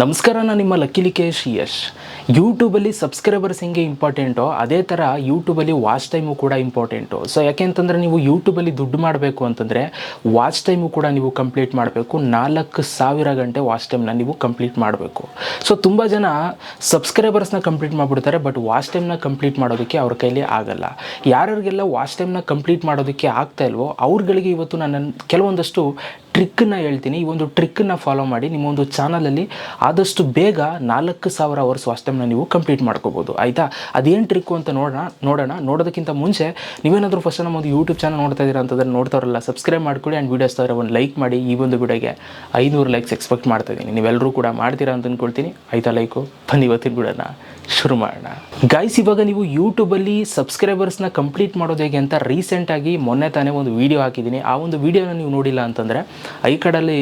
ನಮಸ್ಕಾರ ನಾನು ನಿಮ್ಮ ಲಕ್ಕಿ ಲಿಕೇಶ್, ಯಶ್. ಯೂಟ್ಯೂಬಲ್ಲಿ ಸಬ್ಸ್ಕ್ರೈಬರ್ಸ್ ಹೆಂಗೆ ಇಂಪಾರ್ಟೆಂಟೋ ಅದೇ ಥರ ಯೂಟ್ಯೂಬಲ್ಲಿ ವಾಚ್ ಟೈಮು ಕೂಡ ಇಂಪಾರ್ಟೆಂಟು ಸೊ ಯಾಕೆಂತಂದರೆ ನೀವು ಯೂಟ್ಯೂಬಲ್ಲಿ ದುಡ್ಡು ಮಾಡಬೇಕು ಅಂತಂದರೆ ವಾಚ್ ಟೈಮು ಕೂಡ ನೀವು ಕಂಪ್ಲೀಟ್ ಮಾಡಬೇಕು. ನಾಲ್ಕು ಸಾವಿರ ಗಂಟೆ ವಾಚ್ ಟೈಮ್ನ ನೀವು ಕಂಪ್ಲೀಟ್ ಮಾಡಬೇಕು. ಸೊ ತುಂಬ ಜನ ಸಬ್ಸ್ಕ್ರೈಬರ್ಸ್ನ ಕಂಪ್ಲೀಟ್ ಮಾಡಿಬಿಡ್ತಾರೆ ಬಟ್ ವಾಚ್ ಟೈಮ್ನ ಕಂಪ್ಲೀಟ್ ಮಾಡೋದಕ್ಕೆ ಅವ್ರ ಕೈಲಿ ಆಗಲ್ಲ. ಯಾರ್ಯಾರಿಗೆಲ್ಲ ವಾಚ್ ಟೈಮ್ನ ಕಂಪ್ಲೀಟ್ ಮಾಡೋದಕ್ಕೆ ಆಗ್ತಾ ಇಲ್ವೋ, ಅವ್ರುಗಳಿಗೆ ಇವತ್ತು ನಾನು ಕೆಲವೊಂದಷ್ಟು ಟ್ರಿಕ್ಕನ್ನ ಹೇಳ್ತೀನಿ. ಈ ಒಂದು ಟ್ರಿಕ್ಕನ್ನು ಫಾಲೋ ಮಾಡಿ ನಿಮ್ಮ ಒಂದು ಚಾನಲಲ್ಲಿ ಆದಷ್ಟು ಬೇಗ ನಾಲ್ಕು ಸಾವಿರ ಅವರ್ಸ್ ಟೈಮ್ನ ನೀವು ಕಂಪ್ಲೀಟ್ ಮಾಡ್ಕೋಬೋದು. ಆಯಿತಾ? ಅದೇನು ಟ್ರಿಕ್ಕು ಅಂತ ನೋಡೋಣ ನೋಡೋಣ. ನೋಡೋದಕ್ಕಿಂತ ಮುಂಚೆ ನೀವೇನಾದರೂ ಫಸ್ಟ್ ನಮ್ಮ ಒಂದು ಯೂಟ್ಯೂಬ್ ಚಾನಲ್ ನೋಡ್ತಾ ಇದ್ದೀರಾ ಅಂತಂದ್ರೆ ನೋಡ್ತಾರಲ್ಲ ಸಬ್ಸ್ಕ್ರೈಬ್ ಮಾಡ್ಕೊಳ್ಳಿ ಆ್ಯಂಡ್ ವೀಡಿಯೋಸ್ ತರ ಒಂದು ಲೈಕ್ ಮಾಡಿ ಈ ಒಂದು ವಿಡಿಯೋಗೆ ಐನೂರು ಲೈಕ್ಸ್ ಎಕ್ಸ್ಪೆಕ್ಟ್ ಮಾಡ್ತಾ ಇದ್ದೀನಿ. ನೀವೆಲ್ಲರೂ ಕೂಡ ಮಾಡ್ತೀರಾ ಅಂತ ಅಂದ್ಕೊಳ್ತೀನಿ ಆಯಿತಾ ಲೈಕು ಬನ್ನಿ ಇವತ್ತಿನ ಬಿಡೋಣ ಶುರು ಮಾಡೋಣ. ಗಾಯ್ಸ್ ಇವಾಗ ನೀವು ಯೂಟ್ಯೂಬಲ್ಲಿ ಸಬ್ಸ್ಕ್ರೈಬರ್ಸ್ನ ಕಂಪ್ಲೀಟ್ ಮಾಡೋದು ಹೇಗೆ ಅಂತ ರೀಸೆಂಟಾಗಿ ಮೊನ್ನೆ ತಾನೇ ಒಂದು ವೀಡಿಯೋ ಹಾಕಿದ್ದೀನಿ. ಆ ಒಂದು ವೀಡಿಯೋನ ನೀವು ನೋಡಿಲ್ಲ ಅಂತಂದರೆ ಐ ಕಾರ್ಡಲ್ಲಿ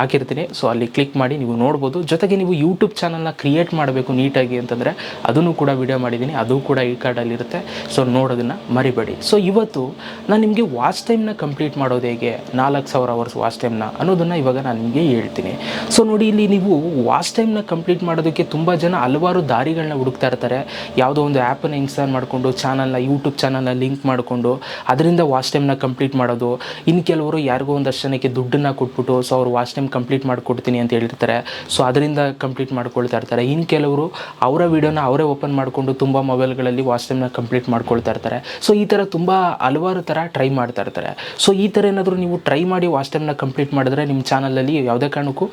ಹಾಕಿರ್ತೀನಿ. ಸೊ ಅಲ್ಲಿ ಕ್ಲಿಕ್ ಮಾಡಿ ನೀವು ನೋಡ್ಬೋದು. ಜೊತೆಗೆ ನೀವು ಯೂಟ್ಯೂಬ್ ಚಾನಲ್ನ ಕ್ರಿಯೇಟ್ ಮಾಡಬೇಕು ನೀಟಾಗಿ ಅಂತಂದರೆ ಅದನ್ನು ಕೂಡ ವೀಡಿಯೋ ಮಾಡಿದ್ದೀನಿ. ಅದು ಕೂಡ ಈ ಕಾರ್ಡಲ್ಲಿರುತ್ತೆ ಸೊ ನೋಡೋದನ್ನು ಮರಿಬೇಡಿ. ಸೊ ಇವತ್ತು ನಾನು ನಿಮಗೆ ವಾಚ್ ಟೈಮ್ನ ಕಂಪ್ಲೀಟ್ ಮಾಡೋದು ಹೇಗೆ? ನಾಲ್ಕು ಸಾವಿರ ಅವರ್ಸ್ ವಾಚ್ ಟೈಮ್ನ ಅನ್ನೋದನ್ನು ಇವಾಗ ನಾನು ನಿಮಗೆ ಹೇಳ್ತೀನಿ. ಸೊ ನೋಡಿ ಇಲ್ಲಿ ನೀವು ವಾಚ್ ಟೈಮ್ನ ಕಂಪ್ಲೀಟ್ ಮಾಡೋದಕ್ಕೆ ತುಂಬ ಜನ ಹಲವಾರು ದಾರಿಗಳನ್ನ ಹುಡುಕ್ತಾ ಇರ್ತಾರೆ. ಯಾವುದೋ ಒಂದು ಆ್ಯಪನ್ನು ಇನ್ಸ್ಟಾಲ್ ಮಾಡಿಕೊಂಡು ಚಾನಲ್ನ ಯೂಟ್ಯೂಬ್ ಚಾನಲ್ನ ಲಿಂಕ್ ಮಾಡಿಕೊಂಡು, ಅದರಿಂದ ವಾಚ್ ಟೈಮ್ನ ಕಂಪ್ಲೀಟ್ ಮಾಡೋದು. ಇನ್ನು ಕೆಲವರು ಯಾರಿಗೋ ಒಂದು ಜನಕ್ಕೆ ದುಡ್ಡನ್ನು ಕೊಟ್ಬಿಟ್ಟು ಸೊ ಅವ್ರು ವಾಚ್ ಟೈಮ್ ಕಂಪ್ಲೀಟ್ ಮಾಡಿಕೊಡ್ತೀನಿ ಅಂತ ಹೇಳಿರ್ತಾರೆ. ಸೊ ಅದರಿಂದ ಕಂಪ್ಲೀಟ್ ಮಾಡ್ಕೊಳ್ತಾ ಇರ್ತಾರೆ. ಇನ್ನು ಕೆಲವರು ಅವರ ವೀಡಿಯೋನ ಅವರೇ ಓಪನ್ ಮಾಡಿಕೊಂಡು ತುಂಬ ಮೊಬೈಲ್ಗಳಲ್ಲಿ ವಾಚ್ ಟೈಮ್ನ ಕಂಪ್ಲೀಟ್ ಮಾಡ್ಕೊಳ್ತಾ ಇರ್ತಾರೆ. ಸೊ ಈ ಥರ ತುಂಬ ಹಲವಾರು ಥರ ಟ್ರೈ ಮಾಡ್ತಾ ಇರ್ತಾರೆ. ಸೊ ಈ ಥರ ಏನಾದರೂ ನೀವು ಟ್ರೈ ಮಾಡಿ ವಾಚ್ ಟೈಮ್ನ ಕಂಪ್ಲೀಟ್ ಮಾಡಿದ್ರೆ ನಿಮ್ಮ ಚಾನಲಲ್ಲಿ ಯಾವುದೇ ಕಾರಣಕ್ಕೂ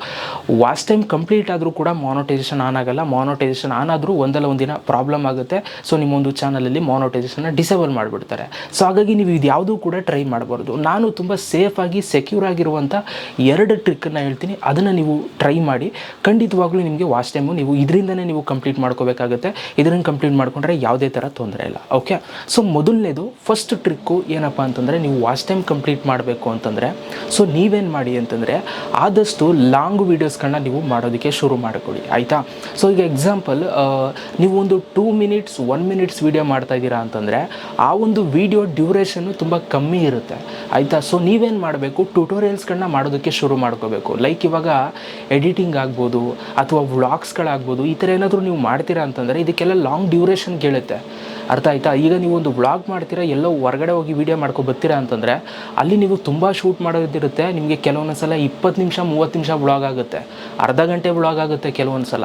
ವಾಚ್ ಟೈಮ್ ಕಂಪ್ಲೀಟ್ ಆದರೂ ಕೂಡ ಮಾನೋಟೈಸೇಷನ್ ಆನ್ ಆಗಲ್ಲ. ಮಾನೋಟೈಸೇಷನ್ ಆನ್ ಆದರೂ ಒಂದಲ್ಲ ಒಂದಿನ ಪ್ರಾಬ್ಲಮ್ ಆಗುತ್ತೆ. ಸೊ ನಿಮ್ಮೊಂದು ಚಾನಲಲ್ಲಿ ಮಾನೋಟೈಸೇಷನ್ನ ಡಿಸೇಬಲ್ ಮಾಡಿಬಿಡ್ತಾರೆ. ಸೊ ಹಾಗಾಗಿ ನೀವು ಇದು ಯಾವುದೂ ಕೂಡ ಟ್ರೈ ಮಾಡಬಾರ್ದು. ನಾನು ತುಂಬ ಸೇಫಾಗಿ ಸೆಕ್ಯೂರ್ ಆಗಿರುವಂಥ ಎರಡು ಟ್ರಿಕ್ಕನ್ನು ಹೇಳ್ತೀನಿ. ಅದನ್ನು ನೀವು ಟ್ರೈ ಮಾಡಿ. ಖಂಡಿತವಾಗ್ಲೂ ನಿಮಗೆ ವಾಚ್ ಟೈಮು ನೀವು ಇದರಿಂದನೇ ನೀವು ಕಂಪ್ಲೀಟ್ ಮಾಡ್ಕೋಬೇಕಾಗುತ್ತೆ. ಇದರಿಂದ ಕಂಪ್ಲೀಟ್ ಮಾಡ್ಕೊಂಡ್ರೆ ಯಾವುದೇ ಥರ ತೊಂದರೆ ಇಲ್ಲ. ಓಕೆ ಸೊ ಮೊದಲನೇದು ಫಸ್ಟ್ ಟ್ರಿಕ್ಕು ಏನಪ್ಪ ಅಂತಂದರೆ ನೀವು ವಾಚ್ ಟೈಮ್ ಕಂಪ್ಲೀಟ್ ಮಾಡಬೇಕು ಅಂತಂದರೆ ಸೊ ನೀವೇನು ಮಾಡಿ ಅಂತಂದರೆ ಆದಷ್ಟು ಲಾಂಗ್ ವೀಡಿಯೋಸ್ಗಳನ್ನ ನೀವು ಮಾಡೋದಕ್ಕೆ ಶುರು ಮಾಡಿಕೊಡಿ. ಆಯಿತಾ? ಸೊ ಈಗ ಎಕ್ಸಾಂಪಲ್ ನೀವು ಒಂದು two minutes one minutes video ಮಾಡ್ತಾ ಇದ್ದೀರಾ ಅಂತಂದರೆ ಆ ಒಂದು ವೀಡಿಯೋ ಡ್ಯೂರೇಷನ್ನು ತುಂಬ ಕಮ್ಮಿ ಇರುತ್ತೆ. ಆಯಿತಾ? ಸೊ ನೀವೇನು ಮಾಡಬೇಕು? ಟ್ಯುಟೋರಿಯಲ್ಸ್ಗಳನ್ನ ಮಾಡೋದಕ್ಕೆ ಶುರು ಮಾಡ್ಕೋಬೇಕು. ಲೈಕ್ ಇವಾಗ ಎಡಿಟಿಂಗ್ ಆಗ್ಬೋದು ಅಥವಾ ವ್ಲಾಗ್ಸ್ಗಳಾಗ್ಬೋದು, ಈ ಥರ ಏನಾದರೂ ನೀವು ಮಾಡ್ತೀರಾ ಅಂತಂದರೆ ಇದಕ್ಕೆಲ್ಲ ಲಾಂಗ್ ಡ್ಯೂರೇಷನ್ ಕೇಳುತ್ತೆ. ಅರ್ಥ ಆಯ್ತಾ? ಈಗ ನೀವು ಒಂದು ವ್ಲಾಗ್ ಮಾಡ್ತೀರಾ, ಎಲ್ಲೋ ಹೊರಗಡೆ ಹೋಗಿ ವೀಡಿಯೋ ಮಾಡ್ಕೊ ಬರ್ತೀರಾ ಅಂತಂದರೆ ಅಲ್ಲಿ ನೀವು ತುಂಬ ಶೂಟ್ ಮಾಡೋದಿರುತ್ತೆ. ನಿಮಗೆ ಕೆಲವೊಂದು ಸಲ ಇಪ್ಪತ್ತು ನಿಮಿಷ, ಮೂವತ್ತು ನಿಮಿಷ ವ್ಲಾಗ್ ಆಗುತ್ತೆ. ಅರ್ಧ ಗಂಟೆ ವ್ಲಾಗ್ ಆಗುತ್ತೆ ಕೆಲವೊಂದು ಸಲ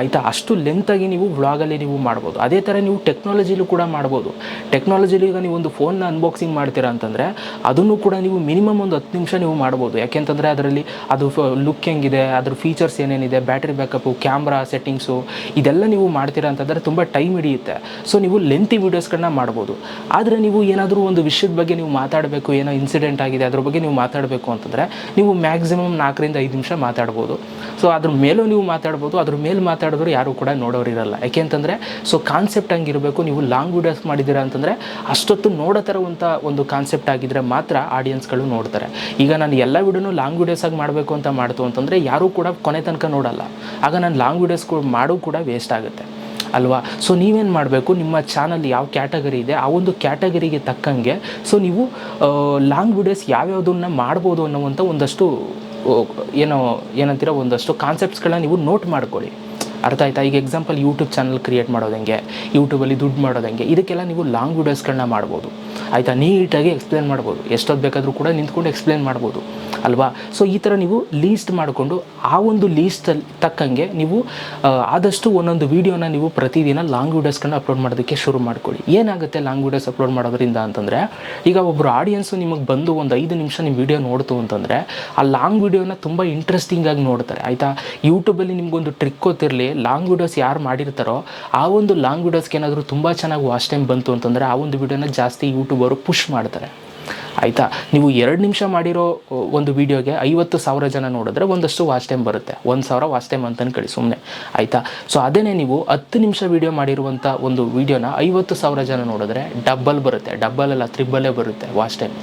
ಆಯಿತಾ? ಅಷ್ಟು ಲೆಂತಾಗಿ ನೀವು ವ್ಲಾಗಲ್ಲಿ ನೀವು ಮಾಡ್ಬೋದು. ಅದೇ ಥರ ನೀವು ಟೆಕ್ನಾಲಜಿಲೂ ಕೂಡ ಮಾಡ್ಬೋದು. ಟೆಕ್ನಾಲಜಿಲಿ ಈಗ ನೀವು ಒಂದು ಫೋನ್ನ ಅನ್ಬಾಕ್ಸಿಂಗ್ ಮಾಡ್ತೀರಾ ಅಂತಂದರೆ ಅದನ್ನು ಕೂಡ ನೀವು ಮಿನಿಮಮ್ ಒಂದು ಹತ್ತು ನಿಮಿಷ ನೀವು ಮಾಡ್ಬೋದು. ಯಾಕೆಂತಂದರೆ ಅದರಲ್ಲಿ ಅದು ಲುಕ್ ಹೆಂಗಿದೆ, ಅದ್ರ ಫೀಚರ್ಸ್ ಏನೇನಿದೆ ಬ್ಯಾಟ್ರಿ ಬ್ಯಾಕಪ್ಪು ಕ್ಯಾಮ್ರಾ ಸೆಟ್ಟಿಂಗ್ಸು ಇದೆಲ್ಲ ನೀವು ಮಾಡ್ತೀರಾ ಅಂತಂದರೆ ತುಂಬ ಟೈಮ್ ಹಿಡಿಯುತ್ತೆ. ಸೊ ನೀವು ಲೆಂತಿ ವೀಡಿಯೋಸ್ಗಳನ್ನ ಮಾಡ್ಬೋದು. ಆದರೆ ನೀವು ಏನಾದರೂ ಒಂದು ವಿಷಯದ ಬಗ್ಗೆ ನೀವು ಮಾತಾಡಬೇಕು, ಏನೋ ಇನ್ಸಿಡೆಂಟ್ ಆಗಿದೆ, ಅದ್ರ ಬಗ್ಗೆ ನೀವು ಮಾತಾಡಬೇಕು ಅಂತಂದರೆ ನೀವು ಮ್ಯಾಕ್ಸಿಮಮ್ ನಾಲ್ಕರಿಂದ ಐದು ನಿಮಿಷ ಮಾತಾಡ್ಬೋದು. ಸೊ ಅದ್ರ ಮೇಲೂ ನೀವು ಮಾತಾಡ್ಬೋದು, ಅದ್ರ ಮೇಲೆ ಮಾತಾಡಿದ್ರು ಯಾರು ಕೂಡ ನೋಡೋರು ಇರಲ್ಲ. ಯಾಕೆಂತಂದರೆ ಸೊ ಕಾನ್ಸೆಪ್ಟ್ ಹಂಗಿರಬೇಕು, ನೀವು ಲಾಂಗ್ ವೀಡಿಯೋಸ್ ಮಾಡಿದ್ದೀರಾ ಅಂತಂದರೆ ಅಷ್ಟೊತ್ತು ನೋಡೋ ಥರ ಒಂದು ಕಾನ್ಸೆಪ್ಟ್ ಆಗಿದ್ದರೆ ಮಾತ್ರ ಆಡಿಯನ್ಸ್ಗಳು ನೋಡ್ತಾರೆ. ಈಗ ನಾನು ಎಲ್ಲ ವೀಡಿಯೋನು ಲಾಂಗ್ ವೀಡಿಯೋಸ್ ಆಗಿ ಮಾಡಬೇಕು ಅಂತ ಮಾಡ್ತು ಅಂತಂದರೆ ಯಾರೂ ಕೂಡ ಕೊನೆ ತನಕ ನೋಡಲ್ಲ. ಆಗ ನಾನು ಲಾಂಗ್ ವೀಡಿಯೋಸ್ ಮಾಡೋ ಕೂಡ ವೇಸ್ಟ್ ಆಗುತ್ತೆ. ಅಲ್ವಾ? ಸೊ ನೀವೇನು ಮಾಡಬೇಕು? ನಿಮ್ಮ ಚಾನಲ್ ಯಾವ ಕ್ಯಾಟಗರಿ ಇದೆ, ಆ ಒಂದು ಕ್ಯಾಟಗರಿಗೆ ತಕ್ಕಂಗೆ ಸೊ ನೀವು ಲಾಂಗ್ ವಿಡಿಯೋಸ್ ಯಾವ್ಯಾವುದನ್ನು ಮಾಡ್ಬೋದು ಅನ್ನೋವಂಥ ಒಂದಷ್ಟು ಏನೋ, ಏನಂತೀರ, ಒಂದಷ್ಟು ಕಾನ್ಸೆಪ್ಟ್ಸ್ಗಳನ್ನ ನೀವು ನೋಟ್ ಮಾಡ್ಕೊಳ್ಳಿ. ಅರ್ಥ ಆಯ್ತಾ? ಈಗ ಎಕ್ಸಾಂಪಲ್ ಯೂಟ್ಯೂಬ್ ಚಾನಲ್ ಕ್ರಿಯೇಟ್ ಮಾಡೋದು ಹೆಂಗೆ? ಯೂಟ್ಯೂಬಲ್ಲಿ ದುಡ್ಡು ಮಾಡೋದು ಹೆಂಗೆ? ಇದಕ್ಕೆಲ್ಲ ನೀವು ಲಾಂಗ್ ವೀಡಿಯೋಸ್ಗಳನ್ನ ಮಾಡ್ಬೋದು. ಆಯಿತಾ? ನೀಟಾಗಿ ಎಕ್ಸ್ಪ್ಲೇನ್ ಮಾಡ್ಬೋದು. ಎಷ್ಟೊತ್ತು ಬೇಕಾದರೂ ಕೂಡ ನಿಂತ್ಕೊಂಡು ಎಕ್ಸ್ಪ್ಲೇನ್ ಮಾಡ್ಬೋದು. ಅಲ್ವಾ? ಸೊ ಈ ಥರ ನೀವು ಲೀಸ್ಟ್ ಮಾಡಿಕೊಂಡು ಆ ಒಂದು ಲೀಸ್ಟಲ್ಲಿ ತಕ್ಕಂಗೆ ನೀವು ಆದಷ್ಟು ಒಂದೊಂದು ವೀಡಿಯೋನ ನೀವು ಪ್ರತಿದಿನ ಲಾಂಗ್ ವೀಡಿಯೋಸ್ಗಳನ್ನ ಅಪ್ಲೋಡ್ ಮಾಡೋದಕ್ಕೆ ಶುರು ಮಾಡ್ಕೊಳ್ಳಿ. ಏನಾಗುತ್ತೆ ಲಾಂಗ್ ವೀಡಿಯೋಸ್ ಅಪ್ಲೋಡ್ ಮಾಡೋದ್ರಿಂದ ಅಂತಂದರೆ, ಈಗ ಒಬ್ಬರು ಆಡಿಯನ್ಸು ನಿಮಗೆ ಬಂದು ಒಂದು ಐದು ನಿಮಿಷ ನಿಮ್ಮ ವೀಡಿಯೋ ನೋಡ್ತು ಅಂತಂದರೆ, ಆ ಲಾಂಗ್ ವೀಡಿಯೋನ ತುಂಬ ಇಂಟ್ರೆಸ್ಟಿಂಗ್ ಆಗಿ ನೋಡ್ತಾರೆ. ಆಯಿತಾ? ಯೂಟ್ಯೂಬಲ್ಲಿ ನಿಮಗೊಂದು ಟ್ರಿಕ್ ಗೊತ್ತಿರಲಿ ಲಾಂಗ್ ವೀಡಿಯೋಸ್ ಯಾರು ಮಾಡಿರ್ತಾರೋ, ಆ ಒಂದು ಲಾಂಗ್ ವೀಡಿಯೋಸ್ಗೆ ಏನಾದರೂ ತುಂಬ ಚೆನ್ನಾಗಿ ವಾಚ್ ಟೈಮ್ ಬಂತು ಅಂತಂದರೆ, ಆ ಒಂದು ವೀಡಿಯೋನ ಜಾಸ್ತಿ ಯೂಟ್ಯೂಬರು ಪುಷ್ ಮಾಡ್ತಾರೆ. ಆಯಿತಾ? ನೀವು ಎರಡು ನಿಮಿಷ ಮಾಡಿರೋ ಒಂದು ವೀಡಿಯೋಗೆ ಐವತ್ತು ಸಾವಿರ ಜನ ನೋಡಿದ್ರೆ ಒಂದಷ್ಟು ವಾಚ್ ಟೈಮ್ ಬರುತ್ತೆ. ಒಂದು ಸಾವಿರ ವಾಚ್ ಟೈಮ್ ಅಂತ ಅನ್ಕೊಳ್ಳಿ ಸುಮ್ಮನೆ ಆಯಿತಾ? ಸೊ ಅದೇ ನೀವು ಹತ್ತು ನಿಮಿಷ ವೀಡಿಯೋ ಮಾಡಿರುವಂಥ ಒಂದು ವೀಡಿಯೋನ ಐವತ್ತು ಸಾವಿರ ಜನ ನೋಡಿದ್ರೆ ಡಬ್ಬಲ್ ಬರುತ್ತೆ. ಡಬ್ಬಲ್ ಅಲ್ಲ ತ್ರಿಬ್ಬಲ್ಲೇ ಬರುತ್ತೆ ವಾಚ್ ಟೈಮ್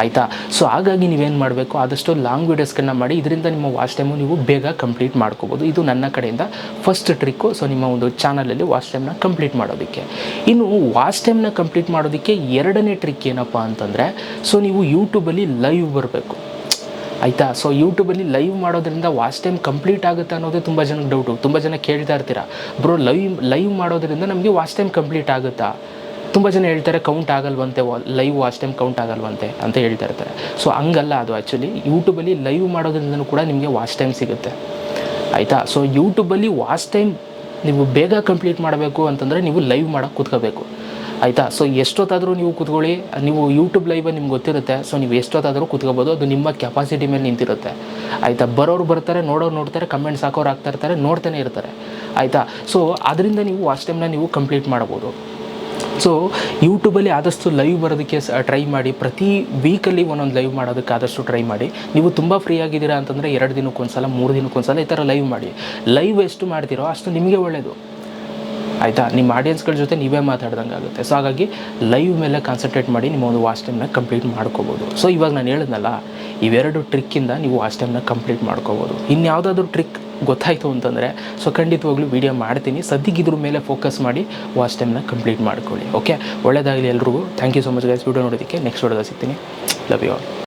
ಆಯಿತಾ? ಸೊ ಹಾಗಾಗಿ ನೀವೇನು ಮಾಡಬೇಕು? ಆದಷ್ಟು ಲಾಂಗ್ ವೀಡಿಯೋಸ್ಗಳನ್ನ ಮಾಡಿ, ಇದರಿಂದ ನಿಮ್ಮ ವಾಚ್ ಟೈಮು ನೀವು ಬೇಗ ಕಂಪ್ಲೀಟ್ ಮಾಡ್ಕೋಬೋದು. ಇದು ನನ್ನ ಕಡೆಯಿಂದ ಫಸ್ಟ್ ಟ್ರಿಕ್ಕು ಸೊ ನಿಮ್ಮ ಒಂದು ಚಾನಲಲ್ಲಿ ವಾಚ್ ಟೈಮ್ನ ಕಂಪ್ಲೀಟ್ ಮಾಡೋದಕ್ಕೆ. ಇನ್ನು ವಾಚ್ ಟೈಮ್ನ ಕಂಪ್ಲೀಟ್ ಮಾಡೋದಕ್ಕೆ ಎರಡನೇ ಟ್ರಿಕ್ ಏನಪ್ಪ ಅಂತಂದರೆ ಸೊ ನೀವು ಯೂಟ್ಯೂಬಲ್ಲಿ ಲೈವ್ ಬರಬೇಕು. ಆಯಿತಾ? ಸೊ ಯೂಟ್ಯೂಬಲ್ಲಿ ಲೈವ್ ಮಾಡೋದ್ರಿಂದ ವಾಚ್ ಟೈಮ್ ಕಂಪ್ಲೀಟ್ ಆಗುತ್ತೆ ಅನ್ನೋದೇ ತುಂಬ ಜನಕ್ಕೆ ಡೌಟು ತುಂಬ ಜನ ಕೇಳ್ತಾ ಇರ್ತೀರ, ಬ್ರೋ ಲೈವ್ ಲೈವ್ ಮಾಡೋದ್ರಿಂದ ನಮಗೆ ವಾಚ್ ಟೈಮ್ ಕಂಪ್ಲೀಟ್ ಆಗುತ್ತಾ? ತುಂಬ ಜನ ಹೇಳ್ತಾರೆ ಕೌಂಟ್ ಆಗಲ್ವಂತೆ ಲೈವ್ ವಾಚ್ ಟೈಮ್ ಕೌಂಟ್ ಆಗಲ್ವಂತೆ, ಅಂತ ಹೇಳ್ತಾ ಇರ್ತಾರೆ. ಸೊ ಹಂಗಲ್ಲ ಅದು ಆ್ಯಕ್ಚುಲಿ ಯೂಟ್ಯೂಬಲ್ಲಿ ಲೈವ್ ಮಾಡೋದ್ರಿಂದನೂ ಕೂಡ ನಿಮಗೆ ವಾಚ್ ಟೈಮ್ ಸಿಗುತ್ತೆ. ಆಯಿತಾ? ಸೊ ಯೂಟ್ಯೂಬಲ್ಲಿ ವಾಚ್ ಟೈಮ್ ನೀವು ಬೇಗ ಕಂಪ್ಲೀಟ್ ಮಾಡಬೇಕು ಅಂತಂದರೆ ನೀವು ಲೈವ್ ಮಾಡೋಕ್ಕೆ ಕೂತ್ಕೋಬೇಕು. ಆಯಿತಾ? ಸೊ ಎಷ್ಟೊತ್ತಾದರೂ ನೀವು ಕೂತ್ಕೊಳ್ಳಿ. ನೀವು ಯೂಟ್ಯೂಬ್ ಲೈವ್ ನಿಮ್ಗೆ ಗೊತ್ತಿರುತ್ತೆ. ಸೊ ನೀವು ಎಷ್ಟೊತ್ತಾದರೂ ಕೂತ್ಕೋಬೋದು. ಅದು ನಿಮ್ಮ ಕೆಪಾಸಿಟಿ ಮೇಲೆ ನಿಂತಿರುತ್ತೆ. ಆಯಿತಾ? ಬರೋರು ಬರ್ತಾರೆ, ನೋಡೋರು ನೋಡ್ತಾರೆ ಕಮೆಂಟ್ಸ್ ಹಾಕೋರು ಆಗ್ತಾ ಇರ್ತಾರೆ, ನೋಡ್ತಾನೆ ಇರ್ತಾರೆ. ಆಯಿತಾ? ಸೊ ಅದರಿಂದ ನೀವು ವಾಚ್ ಟೈಮ್ನ ನೀವು ಕಂಪ್ಲೀಟ್ ಮಾಡ್ಬೋದು. ಸೊ ಯೂಟ್ಯೂಬಲ್ಲಿ ಆದಷ್ಟು ಲೈವ್ ಬರೋದಕ್ಕೆ ಟ್ರೈ ಮಾಡಿ. ಪ್ರತಿ ವೀಕಲ್ಲಿ ಒಂದೊಂದು ಲೈವ್ ಮಾಡೋದಕ್ಕೆ ಆದಷ್ಟು ಟ್ರೈ ಮಾಡಿ. ನೀವು ತುಂಬ ಫ್ರೀ ಆಗಿದ್ದೀರಾ ಅಂತಂದರೆ ಎರಡು ದಿನಕ್ಕೊಂದ್ಸಲ ಮೂರು ದಿನಕ್ಕೊಂದ್ಸಲ ಈ ಥರ ಲೈವ್ ಮಾಡಿ. ಲೈವ್ ಎಷ್ಟು ಮಾಡ್ತೀರೋ ಅಷ್ಟು ನಿಮಗೆ ಒಳ್ಳೆಯದು ಆಯಿತಾ? ನಿಮ್ಮ ಆಡಿಯನ್ಸ್ಗಳ ಜೊತೆ ನೀವೇ ಮಾತಾಡ್ದಂಗೆ ಆಗುತ್ತೆ. ಸೊ ಹಾಗಾಗಿ ಲೈವ್ ಮೇಲೆ ಕಾನ್ಸಂಟ್ರೇಟ್ ಮಾಡಿ ನಿಮ್ಮ ಒಂದು ವಾಚ್ ಟೈಮ್ನ ಕಂಪ್ಲೀಟ್ ಮಾಡ್ಕೋಬೋದು. ಸೊ ಇವಾಗ ನಾನು ಹೇಳಿದ್ನಲ್ಲ, ಇವೆರಡು ಟ್ರಿಕ್ಕಿಂದ ನೀವು ವಾಚ್ ಟೈಮ್ನ ಕಂಪ್ಲೀಟ್ ಮಾಡ್ಕೋಬೋದು. ಇನ್ಯಾವುದಾದ್ರೂ ಟ್ರಿಕ್ ಗೊತ್ತಾಯಿತು ಅಂತಂದರೆ. ಸೊ ಖಂಡಿತವಾಗ್ಲೂ ವೀಡಿಯೋ ಮಾಡ್ತೀನಿ. ಸದ್ಯಕ್ಕೆ ಇದ್ರ ಮೇಲೆ ಫೋಕಸ್ ಮಾಡಿ ವಾಚ್ ಟೈಮ್ನ ಕಂಪ್ಲೀಟ್ ಮಾಡ್ಕೊಳ್ಳಿ. ಓಕೆ ಒಳ್ಳೆಯದಾಗಲಿ ಎಲ್ರಿಗೂ. Thank you so much guys video ನೋಡೋದಕ್ಕೆ ನೆಕ್ಸ್ಟ್ ವಿಡಿಯೋದಲ್ಲಿ ಸಿಗ್ತೀನಿ. Love you all